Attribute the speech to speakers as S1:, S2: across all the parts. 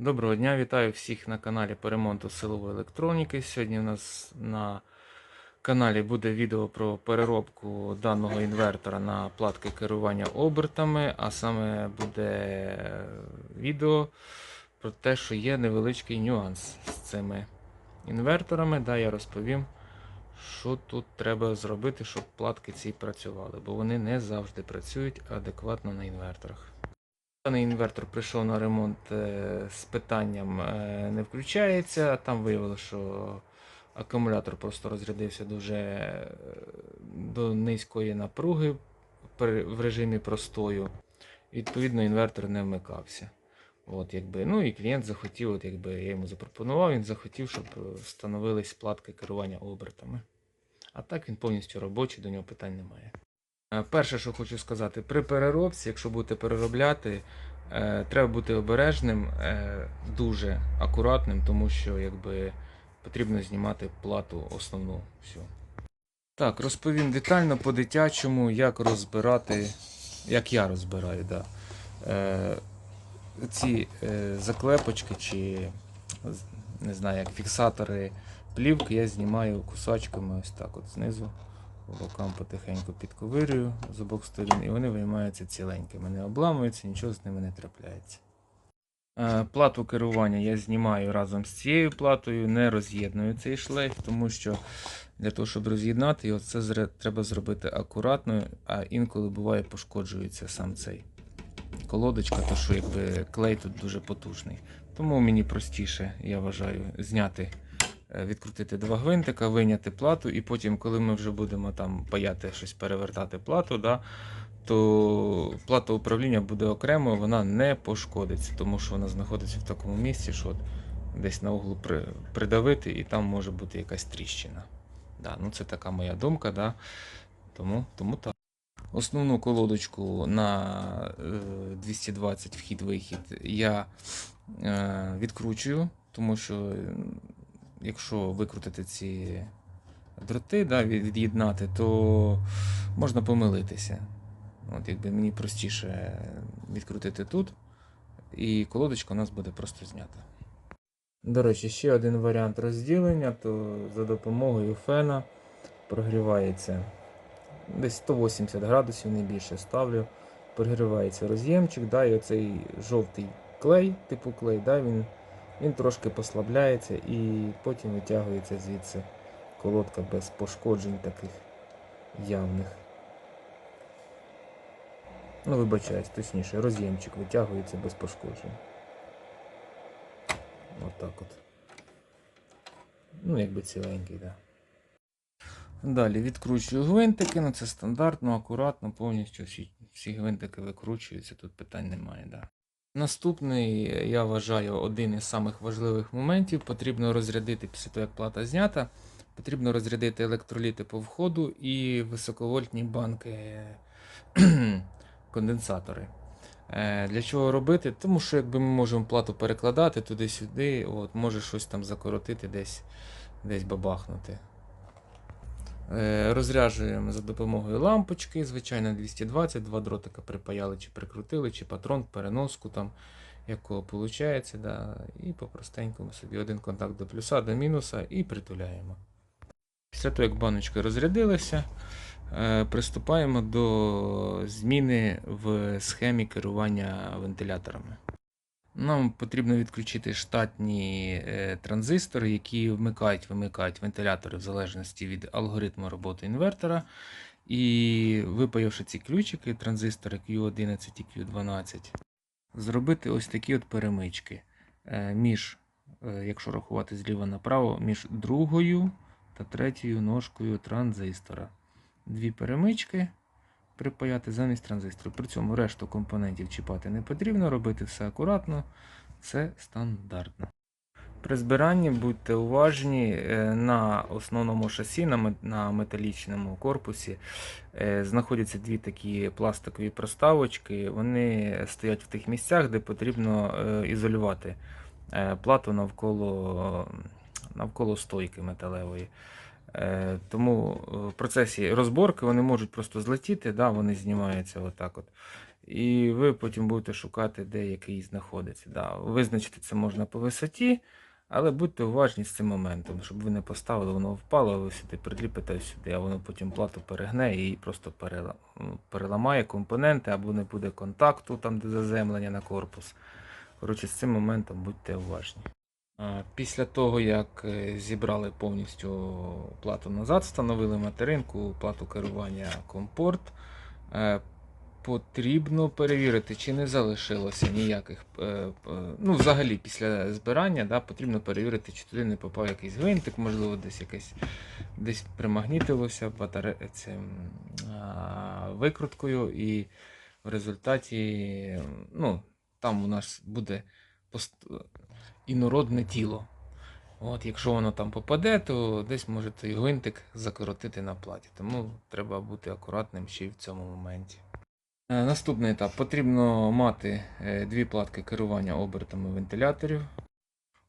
S1: Доброго дня, вітаю всіх на каналі по ремонту силової електроніки. Сьогодні у нас на каналі буде відео про переробку даного інвертора на платки керування обертами, а саме буде відео про те, що є невеличкий нюанс з цими інверторами. Да, я розповім, що тут треба зробити, щоб платки ці працювали, бо вони не завжди працюють адекватно на інверторах. Даний інвертор прийшов на ремонт е, з питанням е, не включається. Там виявилося, що акумулятор просто розрядився дуже е, до низької напруги в режимі простою. Відповідно, інвертор не вмикався. От, якби, ну і клієнт захотів, от, якби я йому запропонував, він захотів, щоб встановились платки керування обертами. А так він повністю робочий, до нього питань немає. Е, Перше, що хочу сказати, при переробці, якщо будете переробляти, е, треба бути обережним, е, дуже акуратним, тому що якби, потрібно знімати плату основну всю. Так, розповім детально по-дитячому, як розбирати, як я розбираю, да. ці заклепочки чи не знаю, як фіксатори плівки я знімаю кусачками ось так от знизу бокам потихеньку підковирюю з обох сторін, і вони виймаються ціленькими, не обламуються, нічого з ними не трапляється. Е, Плату керування я знімаю разом з цією платою, не роз'єдную цей шлейф, тому що для того, щоб роз'єднати його, це треба зробити акуратно, а інколи буває пошкоджується сам цей колодочка, то що якби клей тут дуже потужний. Тому мені простіше, я вважаю, зняти відкрутити два гвинтика, вийняти плату, і потім, коли ми вже будемо там паяти щось перевертати плату, да, то плата управління буде окремо, вона не пошкодиться, тому що вона знаходиться в такому місці, що от десь на углу при, придавити, і там може бути якась тріщина. Да, ну це така моя думка, да, тому, тому так. Основну колодочку на е, 220 вхід-вихід я е, відкручую, тому що е, якщо викрутити ці дроти, да, від'єднати, то можна помилитися. От якби мені простіше відкрутити тут, і колодочка у нас буде просто знята. До речі, ще один варіант розділення, то за допомогою фена прогрівається десь 180 градусів, не більше ставлю. Прогрівається роз'ємчик, да, і оцей жовтий клей, типу клей, да, він, він трошки послабляється і потім витягується звідси колодка без пошкоджень таких явних. Ну, вибачаюсь, точніше, роз'ємчик витягується без пошкоджень. Отак от. Ну, якби ціленький, так. Да. Далі відкручую гвинтики, ну це стандартно, акуратно, повністю всі, всі гвинтики викручуються, тут питань немає. Да. Наступний, я вважаю, один із самих важливих моментів. Потрібно розрядити після того, як плата знята, потрібно розрядити електроліти по входу і високовольтні банки конденсатори. Е, Для чого робити? Тому що якби ми можемо плату перекладати туди-сюди, от, може щось там закоротити, десь, десь бабахнути. Е, Розряджуємо за допомогою лампочки, звичайно 220, два дротика припаяли чи прикрутили, чи патрон, переноску там, якого виходить. Да, і по-простенькому собі один контакт до плюса, до мінуса і притуляємо. Після того, як баночки розрядилися, е, приступаємо до зміни в схемі керування вентиляторами. Нам потрібно відключити штатні е, транзистори, які вмикають, вимикають вентилятори в залежності від алгоритму роботи інвертора. І випаявши ці ключики, транзистори Q11 і Q12, зробити ось такі от перемички е, між, е, якщо рахувати зліва направо, між другою та третьою ножкою транзистора. Дві перемички припаяти замість транзистору. При цьому решту компонентів чіпати не потрібно, робити все акуратно, це стандартно. При збиранні будьте уважні е, на основному шасі, на металічному корпусі е, знаходяться дві такі пластикові проставочки. Вони стоять в тих місцях, де потрібно е, ізолювати плату навколо, навколо стойки металевої. Е, Тому е, в процесі розборки вони можуть просто злетіти, да, вони знімаються отак от. і ви потім будете шукати, де який знаходиться. Да, визначити це можна по висоті, але будьте уважні з цим моментом, щоб ви не поставили, воно впало, ви сюди приліпите сюди, а воно потім плату перегне і просто переламає компоненти, або не буде контакту там, де заземлення на корпус. Коротше, з цим моментом будьте уважні. Після того, як е, зібрали повністю плату назад, встановили материнку, плату керування компорт, е, потрібно перевірити, чи не залишилося ніяких. е, Ну, взагалі, після збирання да, потрібно перевірити, чи туди не попав якийсь гвинтик, можливо, десь якесь десь примагнітилося батаре... цим, викруткою, і в результаті ну, там у нас буде. Інородне тіло. От, якщо воно там попаде, то десь може той гвинтик закоротити на платі. Тому треба бути акуратним ще й в цьому моменті. Е, Наступний етап. Потрібно мати е, дві платки керування обертами вентиляторів.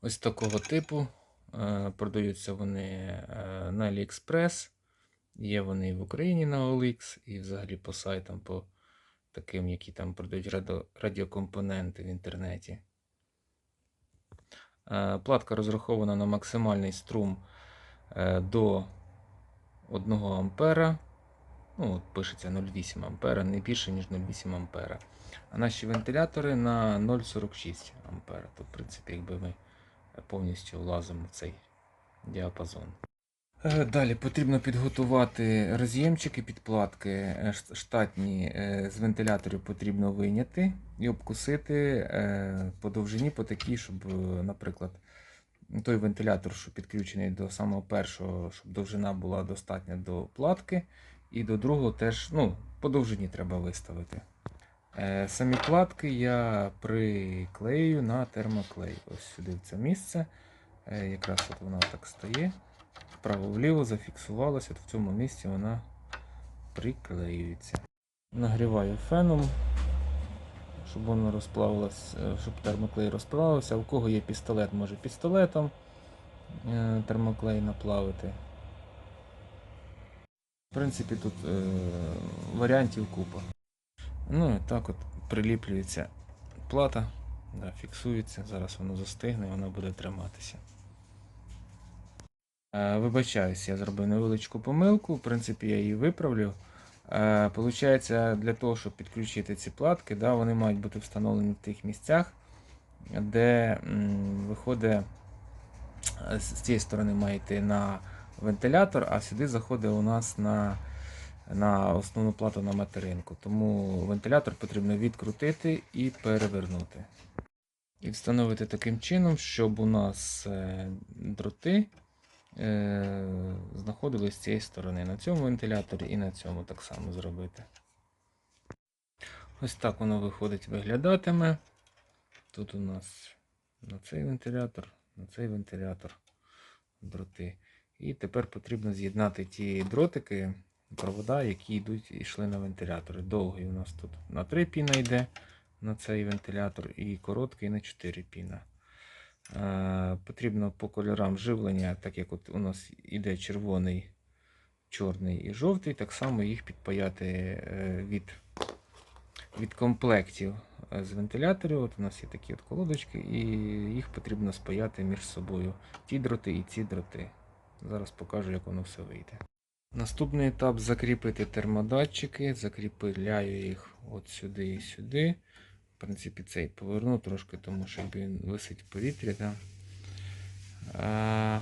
S1: Ось такого типу. Е, Продаються вони на AliExpress. Є вони і в Україні на OLX, і взагалі по сайтам, по таким, які там продають радіокомпоненти в інтернеті. Е, Платка розрахована на максимальний струм е, до 1 ампера. Ну, от пишеться 0,8 ампера, не більше, ніж 0,8 ампера. А наші вентилятори на 0,46 ампера. То, в принципі, якби ми повністю влазимо в цей діапазон. Е, Далі потрібно підготувати роз'ємчики під платки е, штатні е, з вентиляторів потрібно вийняти і обкусити по довжині по такій, щоб, наприклад, той вентилятор, що підключений до самого першого, щоб довжина була достатня до платки, і до другого теж ну, по довжині треба виставити. Самі платки я приклею на термоклей. Ось сюди в це місце. Якраз от вона так стає. Вправо-вліво зафіксувалася, в цьому місці вона приклеюється. Нагріваю феном, щоб воно розплавилось, е, щоб термоклей розплавився. У кого є пістолет, може пістолетом е, термоклей наплавити. В принципі, тут е, варіантів купа. Ну і так от приліплюється плата, да, фіксується. Зараз воно застигне, вона буде триматися. Е, Вибачаюсь, я зробив невеличку помилку. В принципі, я її виправлю. Е, Получається, для того, щоб підключити ці платки, да, вони мають бути встановлені в тих місцях, де виходить е, з цієї сторони має йти на вентилятор, а сюди заходить у нас на, на основну плату на материнку. Тому вентилятор потрібно відкрутити і перевернути. І встановити таким чином, щоб у нас дроти знаходились з цієї сторони. На цьому вентиляторі і на цьому так само зробити. Ось так воно виходить, виглядатиме. Тут у нас на цей вентилятор, на цей вентилятор дроти. І тепер потрібно з'єднати ті дротики, провода, які йдуть і йшли на вентилятори. Довгий у нас тут на 3 піна йде на цей вентилятор, і короткий на 4 піна. Потрібно по кольорам живлення, так як от у нас іде червоний, чорний і жовтий, так само їх підпаяти е, від, від комплектів е, з вентиляторів. От у нас є такі от колодочки, і їх потрібно спаяти між собою. Ті дроти і ці дроти. Зараз покажу, як воно все вийде. Наступний етап закріпити термодатчики, закріпляю їх от сюди і сюди. В принципі, цей поверну трошки, тому що він висить в повітрі. Да? А,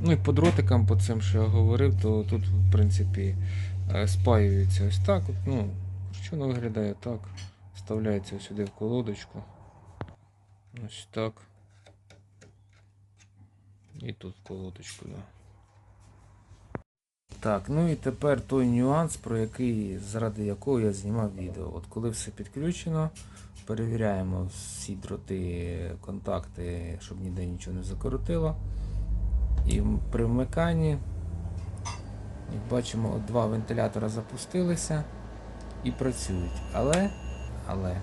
S1: ну і по дротикам, по цим, що я говорив, то тут, в принципі, е, спаюється ось так. Ну, що виглядає так. Вставляється сюди в колодочку. Ось так. І тут в колодочку, да. Так, ну і тепер той нюанс, про який, заради якого я знімав відео. От коли все підключено, перевіряємо всі дроти, контакти, щоб ніде нічого не закоротило. І при вмиканні, як бачимо, два вентилятора запустилися і працюють. Але, але,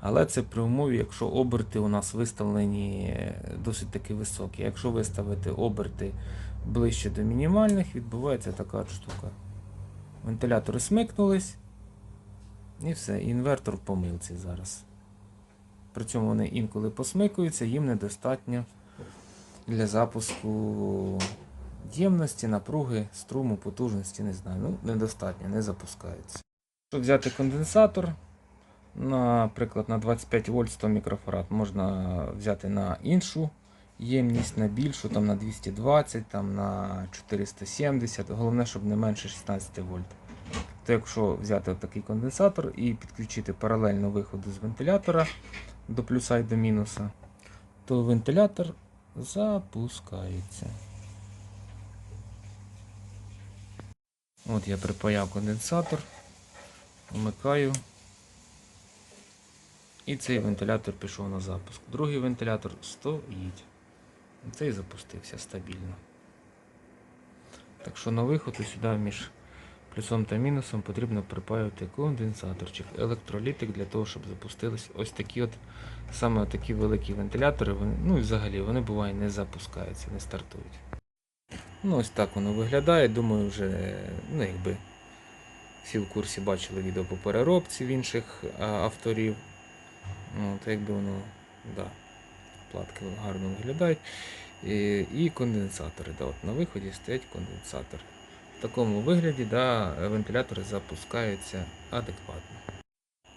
S1: але це при умові, якщо оберти у нас виставлені е, досить таки високі. Якщо виставити оберти ближче до мінімальних, відбувається така штука. Вентилятори смикнулись, І все, інвертор в помилці зараз. При цьому вони інколи посмикуються, їм недостатньо для запуску ємності, напруги, струму, потужності, не знаю. Ну, недостатньо, не запускаються. Щоб взяти конденсатор, наприклад, на 25 вольт 100 мікрофарад, можна взяти на іншу ємність, на більшу, там на 220, там на 470. Головне, щоб не менше 16 вольт. То якщо взяти такий конденсатор і підключити паралельно виходу з вентилятора до плюса і до мінуса, то вентилятор запускається. От я припаяв конденсатор, вмикаю. І цей вентилятор пішов на запуск. Другий вентилятор стоїть. Цей запустився стабільно. Так що на виходу сюди між плюсом та мінусом потрібно припаювати конденсаторчик, електролітик для того, щоб запустились ось такі от саме такі великі вентилятори. Вони, ну і взагалі вони буває не запускаються, не стартують. Ну ось так воно виглядає. Думаю, вже ну, якби всі в курсі бачили відео по переробці в інших авторів. Ну, то якби воно, да, платки гарно виглядають. І, і конденсатори. Да, от на виході стоять конденсатори. В такому вигляді да, вентилятори запускаються адекватно.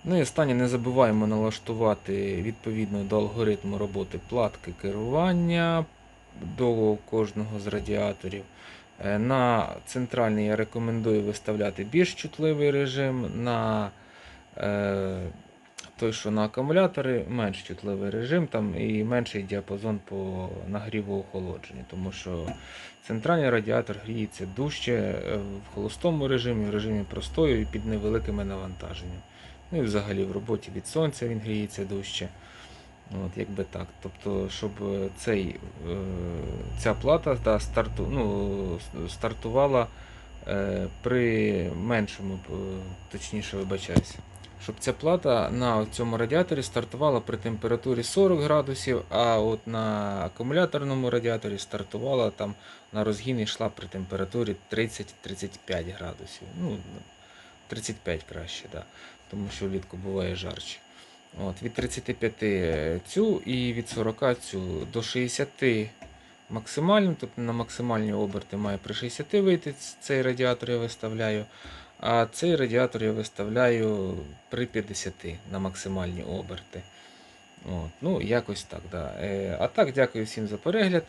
S1: Ну і останнє не забуваємо налаштувати відповідно до алгоритму роботи платки керування до кожного з радіаторів. Е, На центральний я рекомендую виставляти більш чутливий режим. На е, той, що на акумулятори, менш чутливий режим там і менший діапазон по нагріву охолодженню, тому що центральний радіатор гріється дужче е, в холостому режимі, в режимі простою і під невеликими навантаженнями. Ну і взагалі в роботі від сонця він гріється дужче. От, якби так. Тобто, щоб е, цей, е, ця плата да, старту, ну, стартувала при меншому, точніше вибачаюся, щоб ця плата на цьому радіаторі стартувала при температурі 40 градусів, а от на акумуляторному радіаторі стартувала там на розгін йшла при температурі 30-35 градусів. Ну, 35 краще, да. тому що влітку буває жарче. От, від 35 цю і від 40 цю до 60 максимально, тобто на максимальні оберти має при 60 вийти цей радіатор я виставляю. А цей радіатор я виставляю при 50 на максимальні оберти. От, ну, якось так, да. Е, а так, дякую всім за перегляд.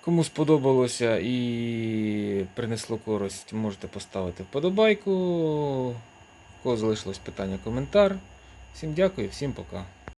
S1: Кому сподобалося і принесло користь, можете поставити вподобайку. У кого залишилось питання, коментар. Всім дякую, всім пока.